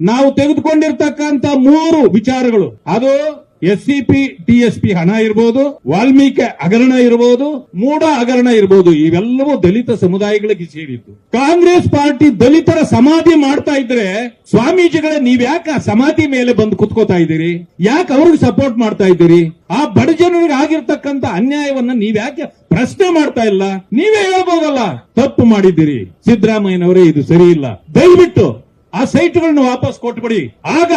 ನಾವು ತೆಗೆದುಕೊಂಡಿರ್ತಕ್ಕಂತ ಮೂರು ವಿಚಾರಗಳು. ಅದು ಎಸ್ ಸಿ ಪಿ, ಟಿ ಹಣ ಇರಬಹುದು ವಾಲ್ಮೀಕಿ ಹಗರಣ ಇರಬಹುದು ಮೂಡ ಹಗರಣ ಇರಬಹುದು ಇವೆಲ್ಲವೂ ದಲಿತ ಸಮುದಾಯಗಳಿಗೆ ಸೇರಿದ್ದು. ಕಾಂಗ್ರೆಸ್ ಪಾರ್ಟಿ ದಲಿತರ ಸಮಾಧಿ ಮಾಡ್ತಾ ಇದ್ರೆ ಸ್ವಾಮೀಜಿಗಳೇ ನೀವ್ ಯಾಕೆ ಆ ಸಮಾಧಿ ಮೇಲೆ ಬಂದು ಕುತ್ಕೋತಾ ಇದ್ದೀರಿ? ಯಾಕೆ ಅವ್ರಿಗೆ ಸಪೋರ್ಟ್ ಮಾಡ್ತಾ ಇದ್ದೀರಿ? ಆ ಬಡ ಜನರಿಗೆ ಆಗಿರ್ತಕ್ಕಂತ ಅನ್ಯಾಯವನ್ನ ನೀವ್ ಯಾಕೆ ಪ್ರಶ್ನೆ ಮಾಡ್ತಾ ಇಲ್ಲ? ನೀವೇ ಹೇಳ್ಬೋದಲ್ಲ, ತಪ್ಪು ಮಾಡಿದ್ದೀರಿ. ಸಿದ್ದರಾಮಯ್ಯನವರೇ, ಇದು ಸರಿ ಇಲ್ಲ ದಯವಿಟ್ಟು ಆ ಸೈಟ್ಗಳನ್ನ ವಾಪಸ್ ಕೊಟ್ಬಿಡಿ. ಆಗ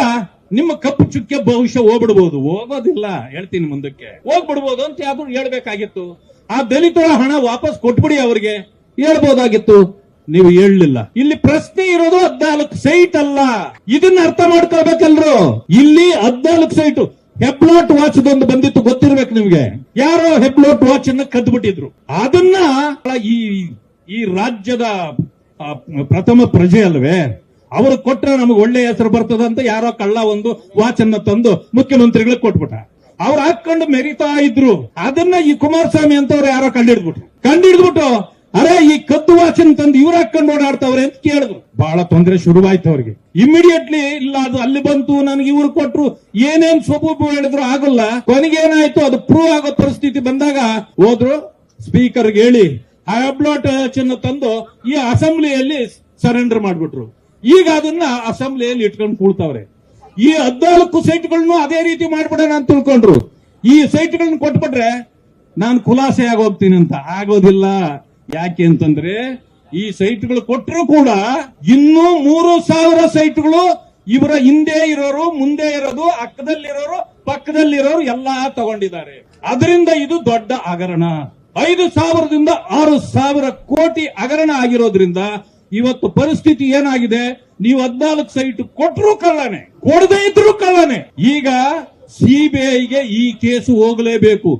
ನಿಮ್ಮ ಕಪ್ಪು ಚುಕ್ಕೆ ಬಹುಶಃ ಹೋಗ್ಬಿಡ್ಬೋದು. ಹೋಗೋದಿಲ್ಲ. ಹೇಳ್ತೀನಿ ಮುಂದಕ್ಕೆ. ಹೋಗ್ಬಿಡ್ಬೋದು ಅಂತ ಯಾವ್ದು ಹೇಳ್ಬೇಕಾಗಿತ್ತು. ಆ ದಲಿತರ ಹಣ ವಾಪಸ್ ಕೊಟ್ಬಿಡಿ ಅವರಿಗೆ. ಹೇಳ್ಬೋದಾಗಿತ್ತು. ನೀವು ಹೇಳಲಿಲ್ಲ. ಇಲ್ಲಿ ಪ್ರಶ್ನೆ ಇರೋದು ಹದ್ನಾಲ್ಕು ಸೈಟ್ ಅಲ್ಲ. ಇದನ್ನ ಅರ್ಥ ಮಾಡ್ಕೊಳ್ಬೇಕಲ್ರು? ಇಲ್ಲಿ ಹದ್ನಾಲ್ಕು ಸೈಟ್. ಹೆಬ್ಲಾಟ್ ವಾಚ್ ಒಂದು ಬಂದಿತ್ತು. ಗೊತ್ತಿರ್ಬೇಕು ನಿಮ್ಗೆ. ಯಾರೋ ಹೆಬ್ಲಾಟ್ ವಾಚ್ ಅನ್ನ ಕದ್ಬಿಟ್ಟಿದ್ರು. ಅದನ್ನ ಈ ಈ ರಾಜ್ಯದ ಪ್ರಥಮ ಪ್ರಜೆ ಅಲ್ವೇ? ಅವರು ಕೊಟ್ಟರೆ ನಮಗೆ ಒಳ್ಳೆ ಹೆಸರು ಬರ್ತದ ಅಂತ ಯಾರೋ ಕಳ್ಳ ಒಂದು ವಾಚ್ ಅನ್ನ ತಂದು ಮುಖ್ಯಮಂತ್ರಿಗಳಿಗೆ ಕೊಟ್ಬಿಟ್ಟ. ಅವ್ರು ಹಾಕೊಂಡು ಮೆರಿತಾ ಇದ್ರು. ಅದನ್ನ ಈ ಕುಮಾರಸ್ವಾಮಿ ಅಂತವ್ರು ಯಾರೋ ಕಂಡಿಡ್ಬಿಟ್ರು. ಕಂಡಿಡ್ಬಿಟ್ಟು, ಅರೆ ಈ ಕದ್ದು ವಾಚನ್ ತಂದು ಇವ್ರು ಹಾಕೊಂಡು ಓಡಾಡ್ತವ್ರೆ ಅಂತ ಕೇಳಿದ್ರು. ಬಹಳ ತೊಂದರೆ ಶುರುವಾಯ್ತು ಅವ್ರಿಗೆ. ಇಮಿಡಿಯೇಟ್ಲಿ ಇಲ್ಲ, ಅದು ಅಲ್ಲಿ ಬಂತು, ನನಗೆ ಇವ್ರು ಕೊಟ್ರು. ಏನೇನ್ ಸೊಬೂಬು ಹೇಳಿದ್ರು ಆಗಲ್ಲ. ಕೊನೆಗೆ ಏನಾಯ್ತು, ಅದು ಪ್ರೂವ್ ಆಗೋ ಪರಿಸ್ಥಿತಿ ಬಂದಾಗ ಹೋದ್ರು ಸ್ಪೀಕರ್ಗೆ ಹೇಳಿ ಆ ಅಬ್ಲಾಟ್ ತಂದು ಈ ಅಸೆಂಬ್ಲಿಯಲ್ಲಿ ಸರೆಂಡರ್ ಮಾಡ್ಬಿಟ್ರು. ಈಗ ಅದನ್ನ ಅಸೆಂಬ್ಲಿಯಲ್ಲಿ ಇಟ್ಕೊಂಡು ಕೂಳ್ತಾವ್ರೆ. ಈ ಹದಿನಾಲ್ಕು ಸೈಟ್ಗಳನ್ನು ಅದೇ ರೀತಿ ಮಾಡ್ಬಿಡೋಣ ಅಂತ ತಿಳ್ಕೊಂಡ್ರು. ಈ ಸೈಟ್ಗಳನ್ನ ಕೊಟ್ಬಿಟ್ರೆ ನಾನು ಖುಲಾಸೆ ಆಗೋಗ್ತೀನಿ ಅಂತ. ಆಗೋದಿಲ್ಲ. ಯಾಕೆ ಅಂತಂದ್ರೆ ಈ ಸೈಟ್ಗಳು ಕೊಟ್ಟರು ಕೂಡ ಇನ್ನೂ ಮೂರು ಸಾವಿರ ಸೈಟ್ಗಳು ಇವರ ಹಿಂದೆ ಇರೋರು, ಮುಂದೆ ಇರೋದು, ಅಕ್ಕದಲ್ಲಿರೋರು, ಪಕ್ಕದಲ್ಲಿರೋರು ಎಲ್ಲಾ ತಗೊಂಡಿದ್ದಾರೆ. ಅದರಿಂದ ಇದು ದೊಡ್ಡ ಹಗರಣ. ಐದು ಸಾವಿರದಿಂದ ಆರು ಸಾವಿರ ಕೋಟಿ ಹಗರಣ ಆಗಿರೋದ್ರಿಂದ ಇವತ್ತು ಪರಿಸ್ಥಿತಿ ಏನಾಗಿದೆ? ನೀವು ಹದ್ನಾಲ್ಕು ಸೈಟ್ ಕೊಟ್ಟರು ಕಳ್ಳನೆ, ಕೊಡದೇ ಇದ್ರು ಕಳ್ಳನೆ. ಈಗ ಸಿಬಿಐಗೆ ಈ ಕೇಸು ಹೋಗಲೇಬೇಕು.